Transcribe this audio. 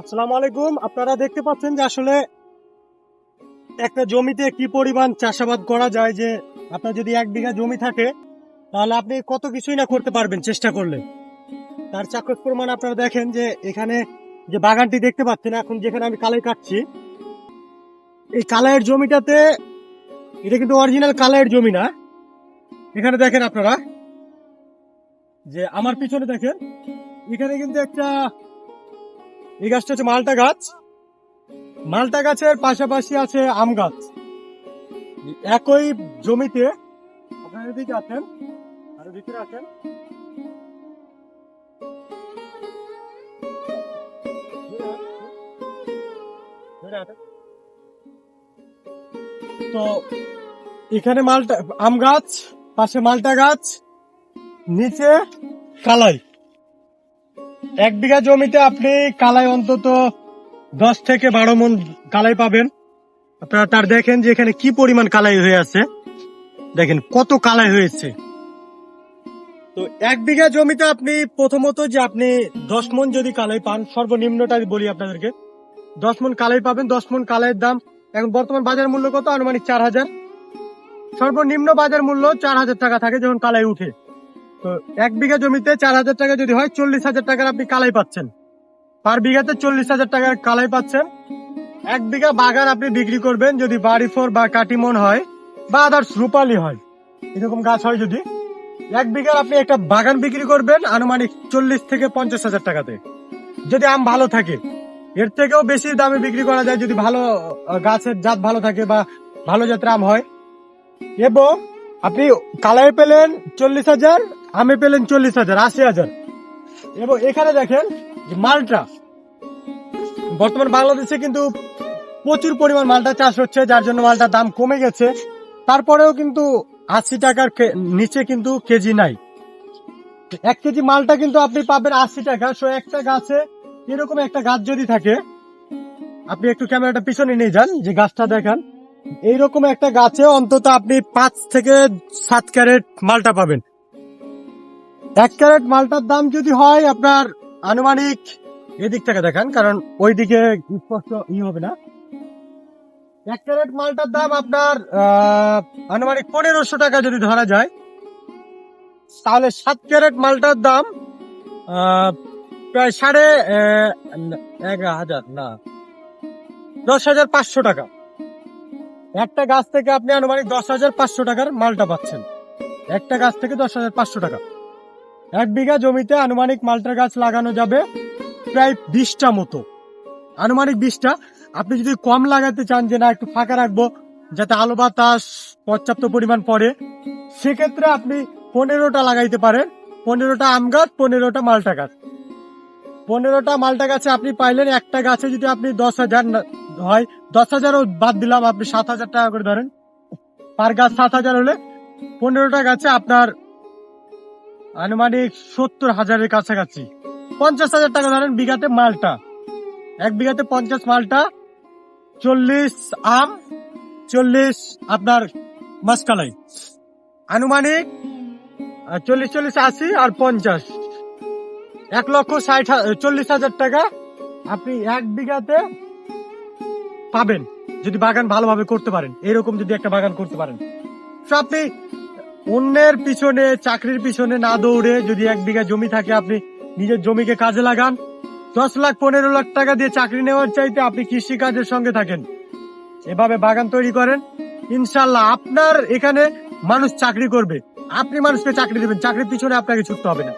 আসসালামু আলাইকুম। আপনারা দেখতে পাচ্ছেন যে আসলে একটা জমিতে কি পরিমাণ চাষাবাদ করা যায় যে আপনার যদি এক বিঘা জমি থাকে, তাহলে আপনি কত কিছুই না করতে পারবেন চেষ্টা করলে। তার চাকর প্রমাণ আপনারা দেখেন যে এখানে যে বাগানটি দেখতে পাচ্ছেন, এখন যেখানে আমি কালাই কাটছি, এই কালাইয়ের জমিটাতে, এটা কিন্তু অরিজিনাল কালাইয়ের জমি না। এখানে দেখেন আপনারা, যে আমার পিছনে দেখেন, এখানে কিন্তু একটা এই গাছটা হচ্ছে মালটা গাছ। মালটা গাছের পাশাপাশি আছে আম গাছ। একই জমিতে আপনারা এদিকে আছেন আর ভিতরে আছেন তো এখানে মালটা, আম গাছ, পাশে মালটা গাছ, নিচে কালাই। এক বিঘা জমিতে আপনি কালাই অন্তত দশ থেকে বারো মন কালাই পাবেন। আপনারা তার দেখেন যে এখানে কি পরিমাণ কালাই হয়ে আছে। দেখেন কত কালাই হয়েছে। তো এক বিঘা জমিতে আপনি প্রথমত যে আপনি দশ মন যদি কালাই পান, সর্বনিম্নটা বলি আপনাদেরকে। দশ মন কালাই পাবেন, দশ মন কালাইয়ের দাম এখন বর্তমান বাজার মূল্য কত? আনুমানিক চার হাজার। সর্বনিম্ন বাজার মূল্য চার হাজার টাকা থাকে যখন কালাই উঠে। তো এক বিঘা জমিতে চার হাজার টাকা যদি হয়, চল্লিশ হাজার টাকার আপনি কালাই পাচ্ছেন। পার বিঘাতে চল্লিশ হাজার টাকার কালাই পাচ্ছেন। এক বিঘা বাগান আপনি বিক্রি করবেন, যদি বাড়ি ফোর বা কাটিমন হয় বা আদার্স রূপালি হয়। এরকম গাছ হয় যদি। এক বিঘার আপনি একটা বাগান বিক্রি করবেন আনুমানিক চল্লিশ থেকে পঞ্চাশ হাজার টাকাতে। যদি আম ভালো থাকে, এর থেকেও বেশি দামে বিক্রি করা যায় যদি ভালো গাছের জাত ভালো থাকে বা ভালো জাতের আম হয়। এবং আপনি কালাই পেলেন চল্লিশ হাজার আমে পেলেন চল্লিশ হাজার, আশি হাজার। এবং এখানে দেখেন যে মালটা, বর্তমান বাংলাদেশে কিন্তু প্রচুর পরিমাণ মালটা চাষ হচ্ছে, যার জন্য মালটার দাম কমে গেছে। তারপরেও কিন্তু আশি টাকার নিচে কিন্তু কেজি নাই। এক কেজি মালটা কিন্তু আপনি পাবেন আশি টাকা, সো একটা গাছে এরকম একটা গাছ যদি থাকে, আপনি একটু ক্যামেরাটা পিছনে নিয়ে যান, যে গাছটা দেখান। এইরকম একটা গাছে অন্তত আপনি পাঁচ থেকে সাত ক্যারেট মালটা পাবেন। এক ক্যারেট মালটার দাম যদি হয় আপনার আনুমানিক এদিক থেকে দেখান, কারণ ওই দিকে স্পষ্ট ই হবে না। এক ক্যারেট মালটার দাম আপনার আনুমানিক পনেরোশো টাকা যদি ধরা যায়, তাহলে সাত ক্যারেট মালটার দাম প্রায় সাড়ে এক হাজার, না, দশ হাজার পাঁচশো টাকা। একটা গাছ থেকে আপনি আনুমানিক দশ হাজার পাঁচশো টাকার মালটা পাচ্ছেন। একটা গাছ থেকে দশ হাজার পাঁচশো টাকা। এক বিঘা জমিতে আনুমানিক মালটার গাছ লাগানো যাবে প্রায় বিশটা মতো। আনুমানিক বিশটা। আপনি যদি কম লাগাতে চান যে না, একটু ফাঁকা রাখব, যাতে আলো বাতাস পর্যাপ্ত পরিমাণ পড়ে, সেক্ষেত্রে আপনি পনেরোটা লাগাইতে পারেন। পনেরোটা আম গাছ, পনেরোটা মালটা গাছ। পনেরোটা মালটা গাছে আপনি পাইলেন, একটা গাছে যদি আপনি দশ হাজার হয়, দশ হাজারও বাদ দিলাম, আপনি সাত হাজার টাকা করে ধরেন। পার গাছ সাত হাজার হলে পনেরোটা গাছে আপনার আনুমানিক সত্তর হাজারের কাছাকাছি। পঞ্চাশ হাজার টাকা ধরেন বিঘাতে মালটা। এক বিঘাতে পঞ্চাশ মালটা, চল্লিশ আম, চল্লিশ আপনার মাসকালাই। আনুমানিক চল্লিশ চল্লিশ, আশি আর পঞ্চাশ। এক লক্ষ ষাট চল্লিশ হাজার টাকা আপনি এক বিঘাতে পাবেন, যদি বাগান ভালোভাবে করতে পারেন। এরকম যদি একটা বাগান করতে পারেন। আপনি অন্যের পিছনে, চাকরির পিছনে না দৌড়ে যদি এক বিঘা জমি থাকে আপনি নিজের জমিকে কাজে লাগান। দশ লাখ, পনেরো লাখ টাকা দিয়ে চাকরি নেওয়ার চাইতে আপনি কৃষি কাজের সঙ্গে থাকেন। এভাবে বাগান তৈরি করেন। ইনশাল্লাহ আপনার এখানে মানুষ চাকরি করবে। আপনি মানুষকে চাকরি দেবেন। চাকরির পিছনে আপনাকে ছুটতে হবে না।